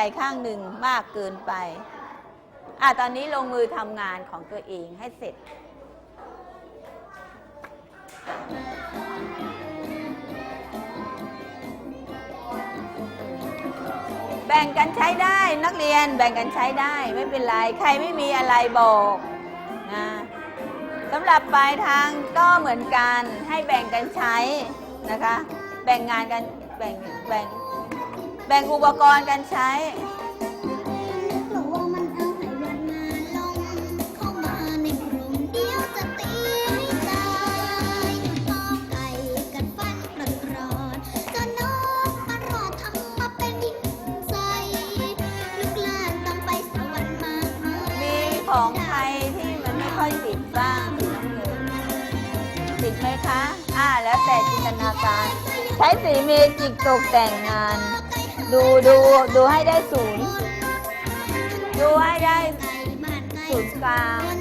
ใดข้างหนึ่งมากเกินไป อะตอนนี้ลงมือทำงานของตัวเองให้เสร็จแบ่งกันใช้ได้นักเรียนแบ่งกันใช้ได้ไม่เป็นไร ใครไม่มีอะไรบอกนะสำหรับปลายทางก็เหมือนกันให้แบ่งกันใช้นะคะ แบ่งงานกันแบ่งแบ่ง แบ่งอุปกรณ์กันใช้กลัวมันเอาให้วันมาลงเข้ามาในกรงเดียวจะตีให้ตายพอไก่กัดฟันกรดกรอดจ้านกมารอทำมาเป็นหินใสลูกหลานต้องไปสวรรค์มากมายมีของใครที่มันไม่ค่อยติดบ้างสีน้ำเงินติดไหมคะ อ่า แล้วแต่จินตนาการ ใช้สีเมจิกตกแต่งงาน ดูดูดูให้ได้ศูนย์ดูให้ได้ศูนย์กลาง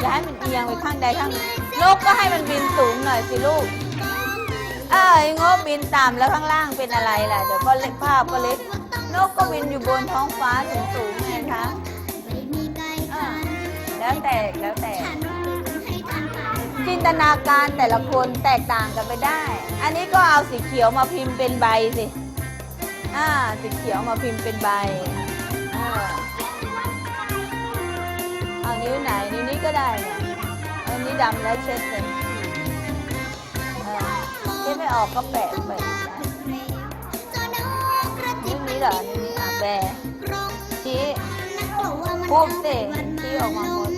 อย่าให้มันเอียงไปข้างใดข้างหนึ่งนกก็ให้มันบินสูงหน่อยสิลูก เอ้ยงบบินต่ำแล้วข้างล่างเป็นอะไรล่ะเดี๋ยวก็เล็กภาพก็เล็ก นกก็บินอยู่บนท้องฟ้าสูงสูงไงคะแล้วแต่แล้วแต่ จินตนาการแต่ละคนแตกต่างกันไปได้ อันนี้ก็เอาสีเขียวมาพิมพ์เป็นใบสิ อ่าสีเขียวมาพิมพ์เป็นใบอ่าเอานิ้วไหนนิ้วนี้ก็ได้เนี่ยอันนี้ดำแล้วเช็ดเลยเออเช็ดไม่ออกก็แปะไปนิ้วนี้เหรอนิ้วนี้อะแบะชี้พูดสิชี้ออกมาหมด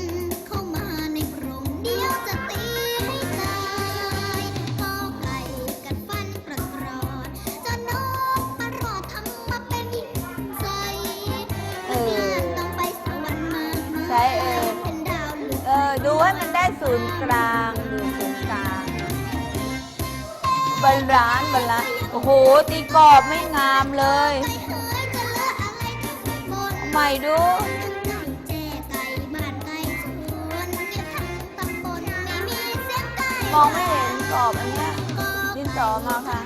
ศูนย์กลางดูศูนย์กลางบาลานซ์บาลานซ์โอ้โห ตีกรอบไม่งามเลยเอ้ยจะเลอะอะไรทั้งหมดใหม่ดูนั่งแจไก่บ้านไก่สวนเนี่ยทั้งตำบลไม่มีเสียงไก่มองไม่เห็นกรอบอันเนี้ยดินสอมาค่ะ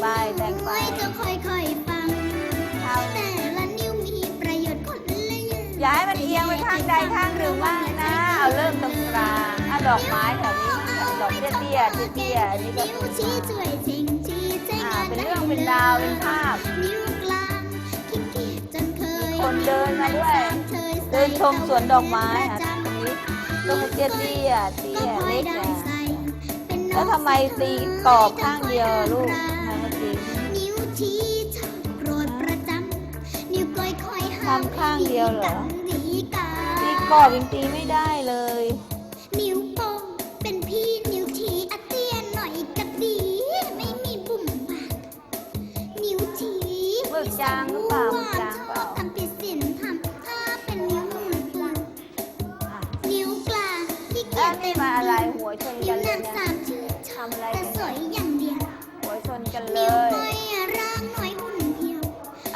ไปแต่งไปน้อยจะค่อยๆฟังเอาแต่ละนิ้วมีประโยชน์คนละอย่างอย่าให้มันเอียงไปข้างใดข้างหนึ่งมากนะ เอาเริ่มตรงกลางอะดอกไม้แถวนี้ดอกเตี้ยๆเตี้ยๆอันนี้ก็นิ้วศูนย์กชี้ลางช่วยเจงชี้เจงอ่าเป็นเรื่องเป็นราวเป็นภาพนิ้วกลางขี้เกียจจนเคยคนเดินมาด้วยเคยใส่เดินชมสวนดอกไม้อะตรงนี้ตรงเตี้ยเตี้ยๆเตี้ยเล็กอะแล้วทำไมตีกรอบข้างเดียวอะลูกทำไมตีนิ้ว ชี้ชอบโกรธประจำนิ้วก้อยคอยห้ามทำข้างเดียวเหรอดีกาตีกรอบยังตีไม่ได้เลย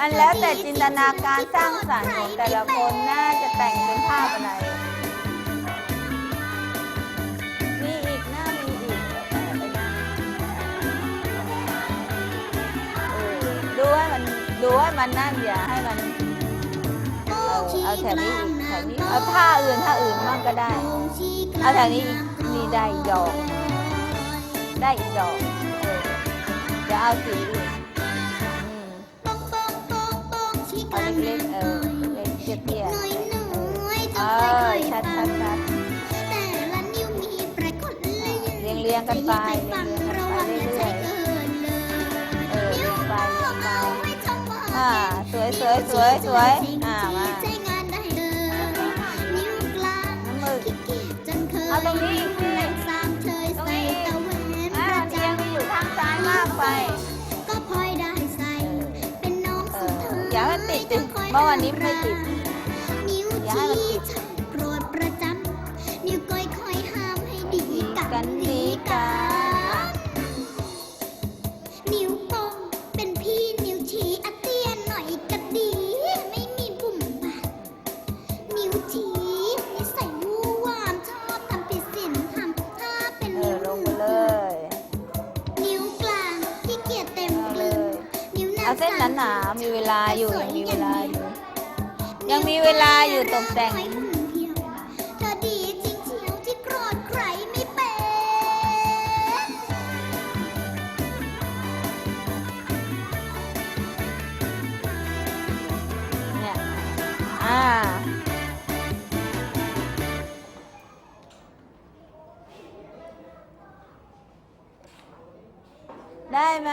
อันแล้วแต่จินตนาการสร้างสรรค์ของแต่ละคนน่าจะแต่งเป็นภาพอะไร มีอีกหน้ามีอีกแต่ไปน้าเออดูให้มันดูให้มันนั่นอย่าให้มันโป้เอองชี้เอาแถกวนี้ลางอีกแถนาวงนี้ก้เอาท่าอื่นท่าอื่นมั่งก็ได้โป้ขี้กลาเอาแถวนี้อีกนางก้นี่ได้อีกดอก ได้อีกดอกเออเดี๋ยวเอาสีอื่น เกียร์น้อยน้อยเออชัดชัดชัแต่ละนิ้วมีประกดเลยเรียงเลี้ยงกันไปเรียงเรียงกันไปเรื่งยๆเออเรียงไปเรียงไปอ่าสวยสวยสวยสวยอ่ามาเอาตรงนี้อีกทีตรงนี้อ่าเตียงไปอยู่ข้างซ้ายมากไปก็พลอยได้ใส่เป็นน้องสุดเธออย่าให้ติดติดเมื่อวันนี้ไม่ติด ให้มันติชี้ดช่างโปรด มีเวลาอยู่ตกแต่ง เธอดีจริงเชียวที่โกรธใครไม่เป็น เนี่ย อ่า ได้ไหม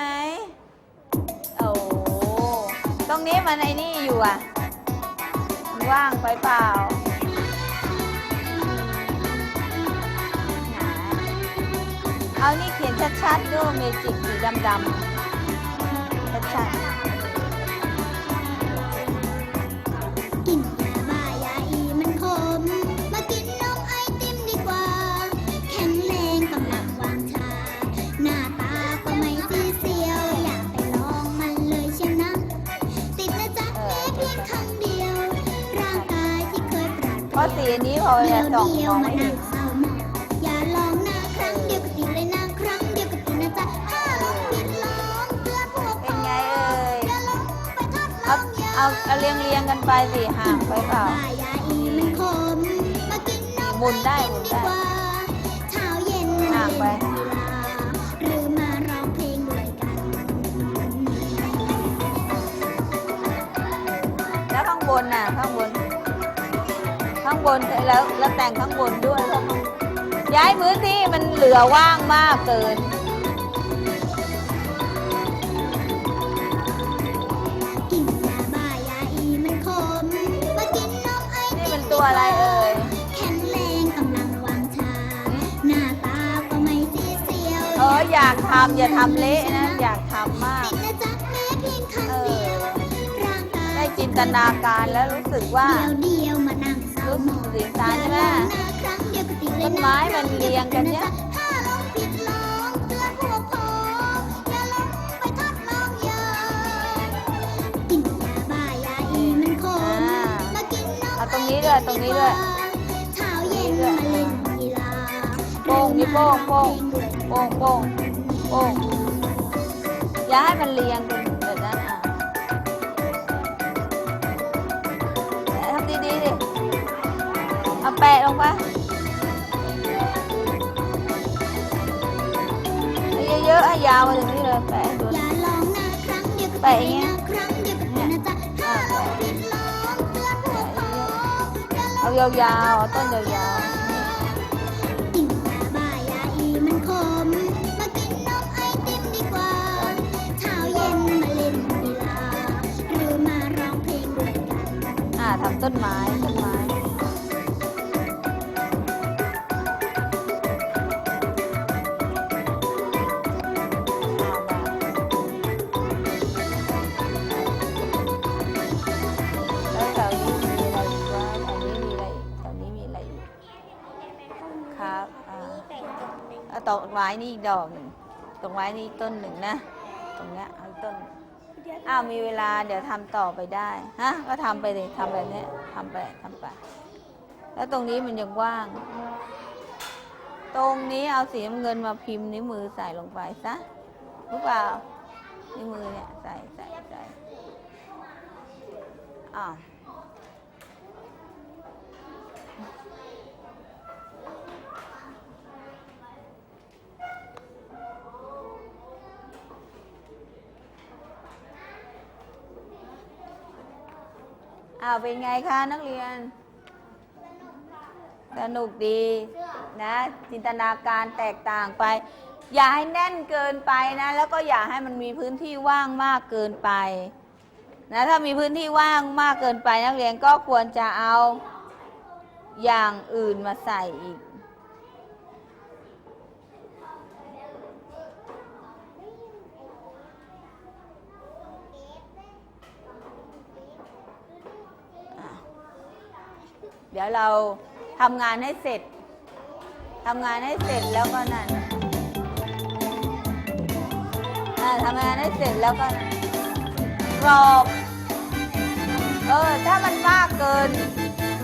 โอ้ ตรงนี้มันไอ้นี่อยู่อะ ว่างไปเปล่าเอานี่เขียนชัดๆด้วยเมจิกสีดำๆชัดๆ ราดเพราะสีอันนี้พอเดีจะยวส่องเดียมวองมาไม่นั่เห็งนเศร้าหมองอย่าลองนะครั้งเดียวก็ติดเลยนะครั้งเดียวก็ติดนะจ๊ะถ้าลองผิดลองเพื่อพวกเป็นไงเอ่ยอย่าลองไปทดลเอาองอย่าเอาเอาเรียงเรียงๆกันไปสิห่างไปเปล่ายาอีมันขมมากินนมหมุนได้ไอหมุตินได้ดีกว่าเช้าเย็นห่างไปเล่นกีฬาหรือมาร้องเพลงด้วยกัน แล้วข้างบนน่ะข้างบน ข้างบนแล้วแล้วแต่งข้างบนด้วย ย้ายพื้นที่มันเหลือว่างมากเกิน กินยาบ้ายาอีมันขมมากินนมไอนี่ติมัมนดีตัวกอะไรว่าเอ่ยแข็งแรงกำลังวางชา หน้าตาก็ไม่ซีเซียวเอออยากทำอย่าทำเละนะ อยากทำมาก ติดนะจ๊ะแม้เพียงครั้งเดียวร่างกายได้จินตนาการแล้วรู้สึกว่า เดียวเดียวมานั่งเศ รู้สึกสีตาใช่ไหมครั้งเดียวก็ติดเลยต้นไม้มันเรียงกันเนี่ยถ้าลองผิดลองเตือนพวกพ้องอย่าเอาตรงนี้ด้วยตรงนี้ด้วยเช้าเย็นมาเล่นกีฬาโป้งนี่โป้งโป้งโป้งโป้งโป้งอย่าให้มันเรียงกัน ลงไปเยอะๆให้ยาวมาถึงนี่เลยแปะให้ดูอย่าลองนะครั้งเดียวก็แปะอย่างเงี้เลยครั้งเดียวก็ติดนะจ๊ะถ้าลองผิดลองเตือนพวกพ้องอย่าลองเอายาวๆเอาต้นยาวกินยาบ้ายาอี ตอกไม้นี่อีกดอกหนึ่งตรงไม้นี่ต้นหนึ่งนะ ตรงเนี้ยเอาอีกต้นหนึ่งอ้าวมีเวลาเดี๋ยวทำต่อไปได้ฮะก็ทำไปเลยทำแบบเนี้ยทำไปทำไป แล้วตรงนี้มันยังว่าง ตรงนี้เอาสีน้ำเงินมาพิมพ์นิ้วมือใส่ลงไปซะรู้เปล่านิ้วมือเนี่ยใส่ใส่ใส่อ่า อ้าวเป็นไงคะนักเรียน สนุกดีนะ จินตนาการแตกต่างไป อย่าให้แน่นเกินไปนะ แล้วก็อย่าให้มันมีพื้นที่ว่างมากเกินไปนะถ้ามีพื้นที่ว่างมากเกินไปนักเรียนก็ควรจะเอาอย่างอื่นมาใส่อีก เดี๋ยวเราทำงานให้เสร็จทำงานให้เสร็จแล้วก็นั่นทำงานให้เสร็จแล้วก็กรอบเออถ้ามันมากเกิน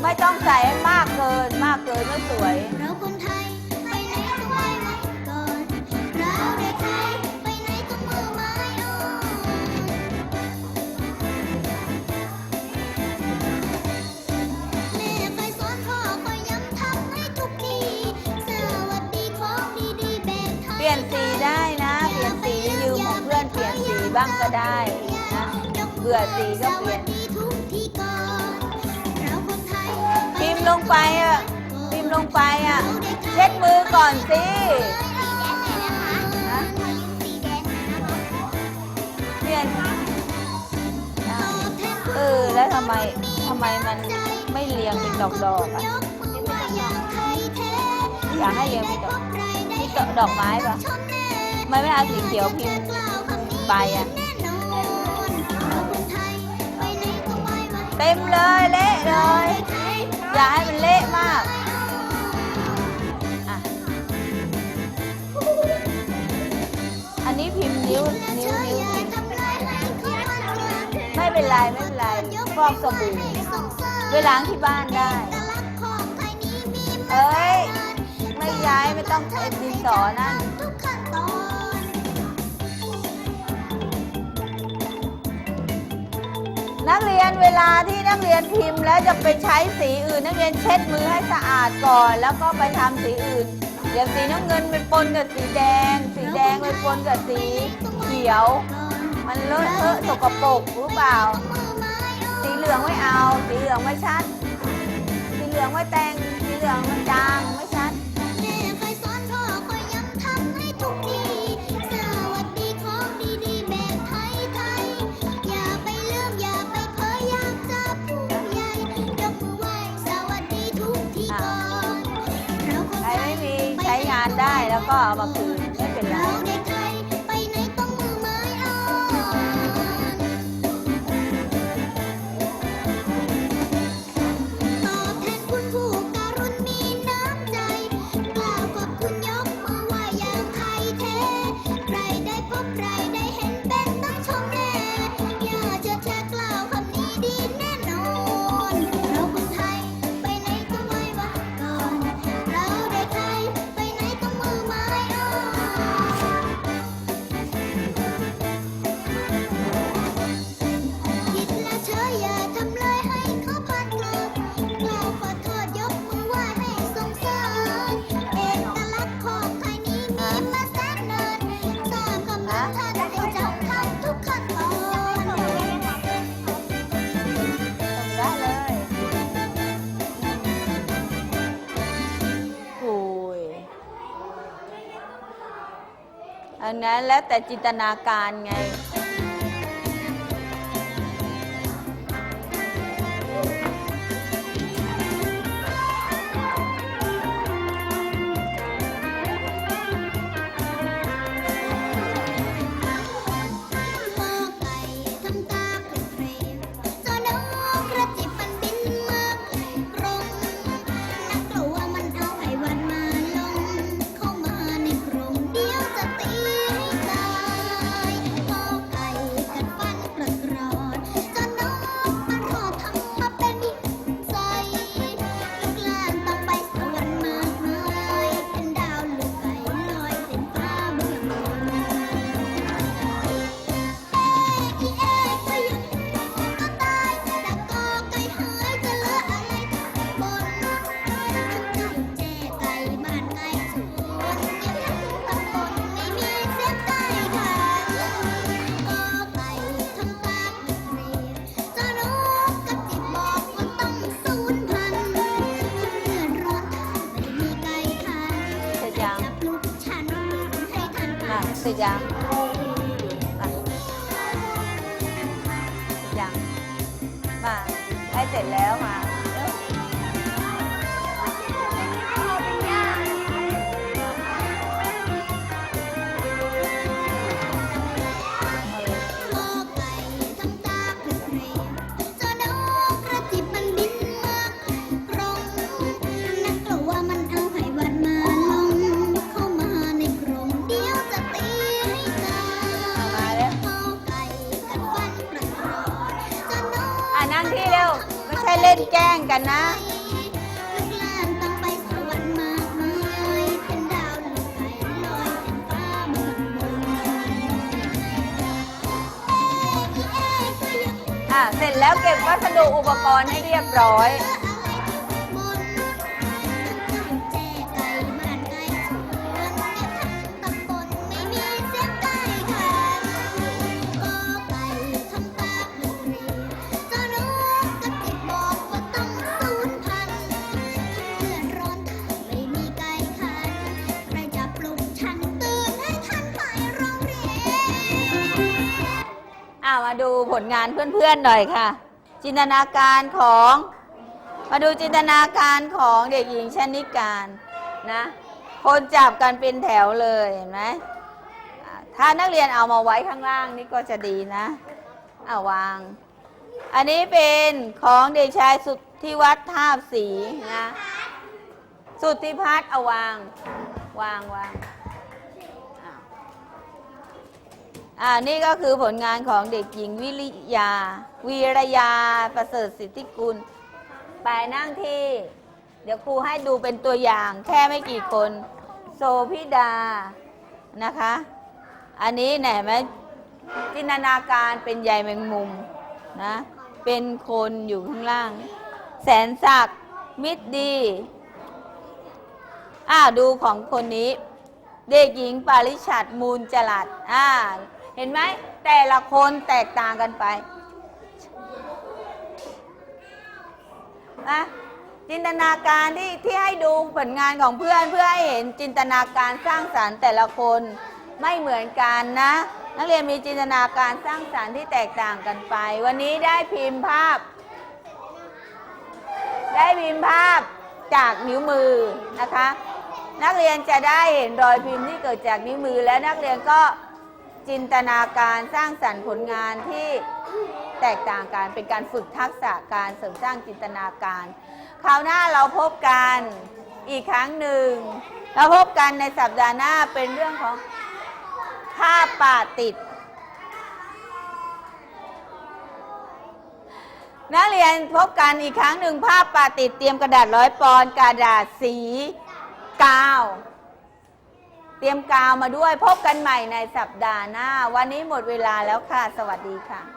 ไม่ต้องใส่ให้มากเกิน มากเกินก็สวยนไทย เปลี่ยนสีได้นะ เปลี่ยนสียืมของเพื่อนเปลี่ยนสีบ้างก็ได้นะเบื่อสีก็เปลี่ยนสวัสดีทุกทีก่อนเราคนไทยพิมพ์ลงไปอะพิมพ์ลงไปอะเช็ดมือก่อนสิเปลี่ยนเออแล้วทำไมทำไมมันไม่เรียงเป็นดอกดอกๆอะอยากให้เรียงเป็นดอกมี ดอกไม้ปะไม่ไม่เอาสีเขียวพิมพ์ใบอะ เต็มเลยเละเลย อย่าให้มันเละมากอะอันนี้พิมพ์นิ้วนิ้วนิ้วพิมพ์ไม่เป็นไรไม่เป็นไรฟอกสบู่ไปล้างที่บ้านได้ เอ้ย ไม่ย้ายไม่ต้องเป็นดินสอนั่นทุกขั้นตอนนักเรียนเวลาที่นักเรียนพิมพ์ แล้วจะไปใช้สีอื่น นักเรียนเช็ดมือให้สะอาดก่อน แล้วก็ไปทำสีอื่นเดี๋ยวสีน้ำเงินไปปนกับสีแดง สีแดงไปปนกับสีเขียว มันเลอะเทอะสกปรกหรือเปล่า สีเหลืองไม่เอา สีเหลืองไม่ชัด สีเหลืองไม่แต่งสีเหลืองมันจางไม่านได้แล้วก็เอามาคืน แล้วแต่จินตนาการไง ร็จแล้วมา ช่เล่นแกล้งกันนะ ลูกหลานต้องไปสวรรค์มากมายเป็นดาวลูกไก่ลอยเต็มฟ้าเมืองบนเอ๊ะอีเอ๊ะก็ยัง อะ เสร็จแล้วเก็บวัสดุอุปกรณ์ให้เรียบร้อย มาดูผลงานเพื่อนๆหน่อยค่ะ จินตนาการของ มาดูจินตนาการของเด็กหญิงชนิการนะ คนจับกันเป็นแถวเลยเห็นไหมถ้านักเรียนเอามาไว้ข้างล่างนี่ก็จะดีนะอาวาง อันนี้เป็นของเด็กชายสุดทธิวัฒน์ทาสีนะ สุดทธิพัฒน์เอาวาง วางวางอะ อ่านี่ก็คือผลงานของเด็กหญิงวิริยา วีรยาประเสริฐสิทธิกุล ไปนั่งที่ เดี๋ยวครูให้ดูเป็นตัวอย่างแค่ไม่กี่คน โซพิดานะคะ อันนี้ไหนไหมจินตนาการเป็นใยแมงมุมนะ เป็นคนอยู่ข้างล่าง แสนศักดิ์มิตรดี อ่าดูของคนนี้ เด็กหญิงปาริชัดมูลจรัดอ่า เห็นไหมแต่ละคนแตกต่างกันไปนะจินตนาการที่ที่ให้ดูผลงานของเพื่อนเพื่อให้เห็นจินตนาการสร้างสารรค์แต่ละคนไม่เหมือนกันนะ นักเรียนมีจินตนาการสร้างสารรค์ที่แตกต่างกันไป วันนี้ได้พิมพ์ภาพ ได้พิมพ์ภาพจากนิ้วมือนะคะ นักเรียนจะได้เห็นรอยพิมพ์ที่เกิดจากนิ้วมือและนักเรียนก็ จินตนาการสร้างสรรค์ผลงานที่แตกต่างกัน เป็นการฝึกทักษะการเสริมสร้างจินตนาการ คราวหน้าเราพบกันอีกครั้งหนึ่งเราพบกันในสัปดาห์หน้าเป็นเรื่องของภาพป่าติด นักเรียนพบกันอีกครั้งหนึ่งภาพป่าติดเตรียมกระดาษร้อยปอนกระดาษสีกาว เตรียมกาวมาด้วยพบกันใหม่ในสัปดาห์หน้า วันนี้หมดเวลาแล้วค่ะ สวัสดีค่ะ